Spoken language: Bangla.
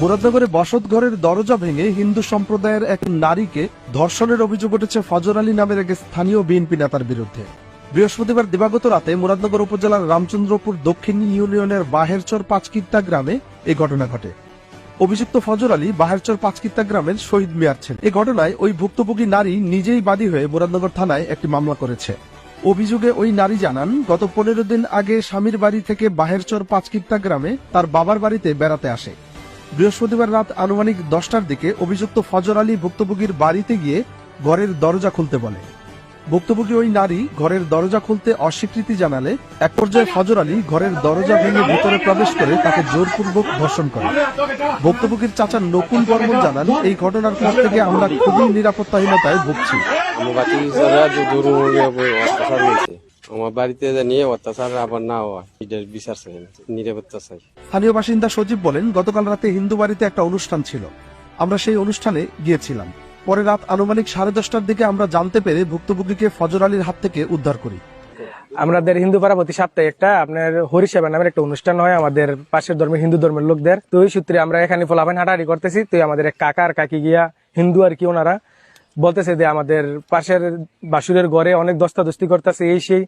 মুরাদনগরে বসত ঘরের দরজা ভেঙে হিন্দু সম্প্রদায়ের এক নারীকে ধর্ষণের অভিযোগ উঠেছে ফজর আলী নামের এক স্থানীয় বিএনপি নেতার বিরুদ্ধে। বৃহস্পতিবার দিবাগত রাতে মুরাদনগর উপজেলার রামচন্দ্রপুর দক্ষিণ ইউনিয়নের বাহেরচর পাঁচকিত্তা গ্রামে এই ঘটনা ঘটে। অভিযুক্ত ফজর আলী বাহেরচর পাঁচকিত্তা গ্রামের শহীদ মিয়ার ছেলে। এই ঘটনায় ওই ভুক্তভোগী নারী নিজেই বাদী হয়ে মুরাদনগর থানায় একটি মামলা করেছে। অভিযোগে ওই নারী জানান, গত পনেরো দিন আগে স্বামীর বাড়ি থেকে বাহেরচর পাঁচকিত্তা গ্রামে তার বাবার বাড়িতে বেড়াতে আসে। বৃহস্পতিবার রাত আনুমানিক দশটার দিকে অভিযুক্ত ফজর আলী ভুক্তভোগীর বাড়িতে গিয়ে ঘরের দরজা খুলতে বলে। ভুক্তভোগী ওই নারী ঘরের দরজা খুলতে অস্বীকৃতি জানালে এক পর্যায়ে ফজর আলী ঘরের দরজা ভেঙে ভিতরে প্রবেশ করে তাকে জোরপূর্বক ধর্ষণ করে। ভুক্তভোগীর চাচা নকুল বর্মন জানান, এই ঘটনার পর থেকে আমরা খুবই নিরাপত্তাহীনতায় ভুগছি। আমার বাড়িতে নিয়ে অত্যাচার আবার না হয় এটার বিচার চাই। নিরাপত্তা চাই। স্থানীয় বাসিন্দা সজীব বলেন গতকাল রাতে হিন্দু বাড়িতে একটা অনুষ্ঠান ছিল। আমরা সেই অনুষ্ঠানে গিয়েছিলাম। পরে রাত আনুমানিক সাড়ে দশটার দিকে আমরা জানতে পেরে ভুক্তভোগীকে ফজর আলীর হাত থেকে উদ্ধার করি। আমাদের হিন্দু পাড়া প্রতি সপ্তাহে একটা আপনার হরিসেবা নামের একটা অনুষ্ঠান হয় আমাদের পাশের ধর্মের হিন্দু ধর্মের লোকদের। তো ওই সূত্রে আমরা এখানে ফলাফান হাঁটাহাঁটি করতেছি। তো আমাদের এক কাকা আর কাকি গিয়া হিন্দু আর কি ওনারা বলতেছে যে আমাদের পাশের বাসুরের ঘরে অনেক দস্তা দস্তি করতেছে এই সেই।